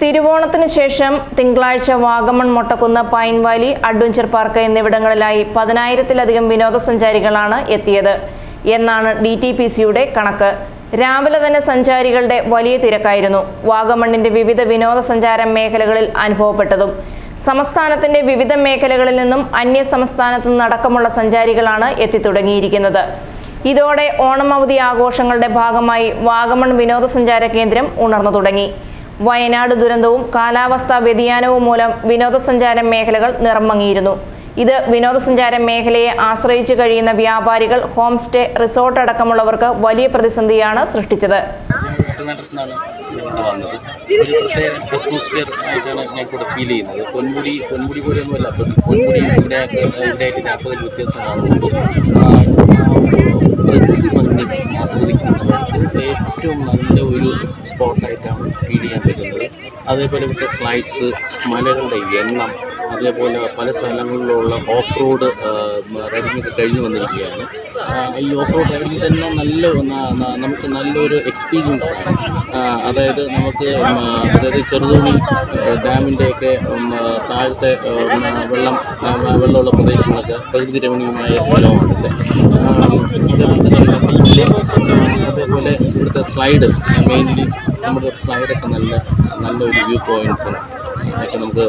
തിരുവോണത്തിന് ശേഷം തിങ്കളാഴ്ച Vagamon Mottakkunnu pine valley adventure park എന്നിവിടങ്ങളിലായി പതിനായിരത്തിലധികം വിനോദസഞ്ചാരികളാണ് എത്തിയത്. എന്നാണ് ഡി ടി പി സിയുടെ കണക്ക്. രാവിലെ തന്നെ സഞ്ചാരികളുടെ വലിയ തിരക്കായിരുന്നു. വാഗമണ്ണിന്റെ വിവിധ വിനോദസഞ്ചാര മേഖലകളിൽ അനുഭവപ്പെട്ടതും സംസ്ഥാനത്തിന്റെ വിവിധ മേഖലകളിൽ നിന്നും അന്യ സംസ്ഥാനത്തു നിന്നടക്കമുള്ള സഞ്ചാരികളാണ് എത്തിത്തുടങ്ങിയിരിക്കുന്നത്. ഇതോടെ ഓണം അവധി ആഘോഷങ്ങളുടെ ഭാഗമായി വാഗമൺ വിനോദസഞ്ചാര കേന്ദ്രം ഉണർന്നു തുടങ്ങി. വയനാട് ദുരന്തവും കാലാവസ്ഥാ വ്യതിയാനവും മൂലം വിനോദസഞ്ചാര മേഖലകൾ നിറമങ്ങിയിരുന്നു. ഇത് വിനോദസഞ്ചാര മേഖലയെ ആശ്രയിച്ചു കഴിയുന്ന വ്യാപാരികൾ ഹോം സ്റ്റേ റിസോർട്ട് അടക്കമുള്ളവർക്ക് വലിയ പ്രതിസന്ധിയാണ് സൃഷ്ടിച്ചത്. ഏറ്റവും നല്ല സ്പോട്ടായിട്ടാണ് ഫീൽ ചെയ്യാൻ പറ്റുന്നത്. അതേപോലെ ഇവിടുത്തെ സ്ലൈഡ്സ് മലകളുടെ എണ്ണം അതേപോലെ പല സ്ഥലങ്ങളിലുള്ള ഓഫ് റോഡ് റൈഡിങ്ങൊക്കെ കഴിഞ്ഞു വന്നിരിക്കുകയാണ്. ഈ ഓഫ് റോഡ് റൈഡിങ് തന്നെ നല്ല നമുക്ക് നല്ലൊരു എക്സ്പീരിയൻസ് ആണ്. അതായത് നമുക്ക് അതായത് ചെറുതോണി ഡാമിന്റെയൊക്കെ താഴത്തെ വെള്ളം വെള്ളമുള്ള പ്രദേശങ്ങളൊക്കെ പ്രകൃതി രമണീയമായ സ്ഥലമാണ് അതേപോലെ തന്നെ സ്ലൈഡ് മെയിൻലി നമ്മുടെ സ്ലൈഡൊക്കെ നല്ല നല്ലൊരു വ്യൂ പോയിന്റ്സ് ഒക്കെ നമുക്ക്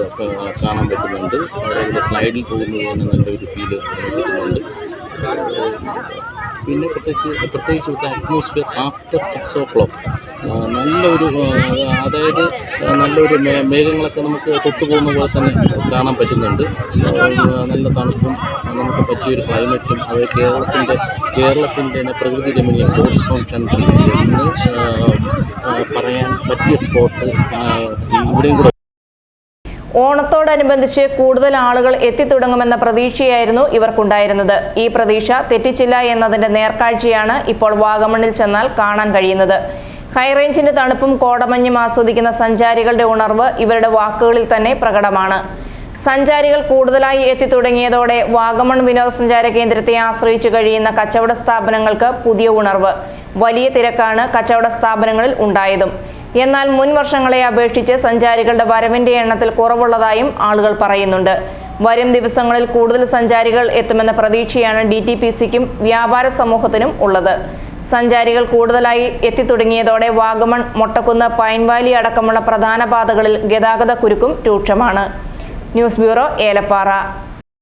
കാണാൻ പറ്റുന്നുണ്ട്. അതേപോലെ സ്ലൈഡിൽ പോകുന്നത് തന്നെ നല്ലൊരു ഫീൽ കിട്ടുന്നുണ്ട്. പിന്നെ പ്രത്യേകിച്ച് പ്രത്യേകിച്ച് ഇവിടുത്തെ atmosphere after six o'clock നല്ലൊരു അതായത് നല്ലൊരു മേഘങ്ങളൊക്കെ നമുക്ക് തൊട്ടുപോകുന്ന പോലെ തന്നെ കാണാൻ പറ്റുന്നുണ്ട്. നല്ല തണുപ്പും നമുക്ക് പറ്റിയൊരു ക്ലൈമറ്റും അത് കേരളത്തിന്റെ കേരളത്തിന്റെ പ്രകൃതി രമണീയം ഗോഡ്സ് ഓൺ കൺട്രി എന്ന് പറയാൻ പറ്റിയ സ്പോട്ട് ഇവിടെയും കൂടെ ഓണത്തോടനുബന്ധിച്ച് കൂടുതൽ ആളുകൾ എത്തിത്തുടങ്ങുമെന്ന പ്രതീക്ഷയായിരുന്നു ഇവർക്കുണ്ടായിരുന്നത്. ഈ പ്രതീക്ഷ തെറ്റിച്ചില്ല എന്നതിന്റെ നേർക്കാഴ്ചയാണ് ഇപ്പോൾ വാഗമണ്ണിൽ ചെന്നാൽ കാണാൻ കഴിയുന്നത്. ഹൈറേഞ്ചിന്റെ തണുപ്പും കോടമഞ്ഞും ആസ്വദിക്കുന്ന സഞ്ചാരികളുടെ ഉണർവ് ഇവരുടെ വാക്കുകളിൽ തന്നെ പ്രകടമാണ്. സഞ്ചാരികൾ കൂടുതലായി എത്തിത്തുടങ്ങിയതോടെ വാഗമൺ വിനോദസഞ്ചാര കേന്ദ്രത്തെ ആശ്രയിച്ചു കഴിയുന്ന കച്ചവട സ്ഥാപനങ്ങൾക്ക് പുതിയ ഉണർവ്. വലിയ തിരക്കാണ് കച്ചവട സ്ഥാപനങ്ങളിൽ ഉണ്ടായതും. എന്നാൽ മുൻ വർഷങ്ങളെ അപേക്ഷിച്ച് സഞ്ചാരികളുടെ വരവിന്റെ എണ്ണത്തിൽ കുറവുള്ളതായും ആളുകൾ പറയുന്നുണ്ട്. വരും ദിവസങ്ങളിൽ കൂടുതൽ സഞ്ചാരികൾ എത്തുമെന്ന പ്രതീക്ഷയാണ് ഡി ടി പി സിക്കും വ്യാപാര സമൂഹത്തിനും ഉള്ളത്. സഞ്ചാരികൾ കൂടുതലായി എത്തിത്തുടങ്ങിയതോടെ വാഗമൺ മൊട്ടക്കുന്ന് പൈൻവാലി അടക്കമുള്ള പ്രധാന പാതകളിൽ ഗതാഗത കുരുക്കും രൂക്ഷമാണ്. News bureau Elappara.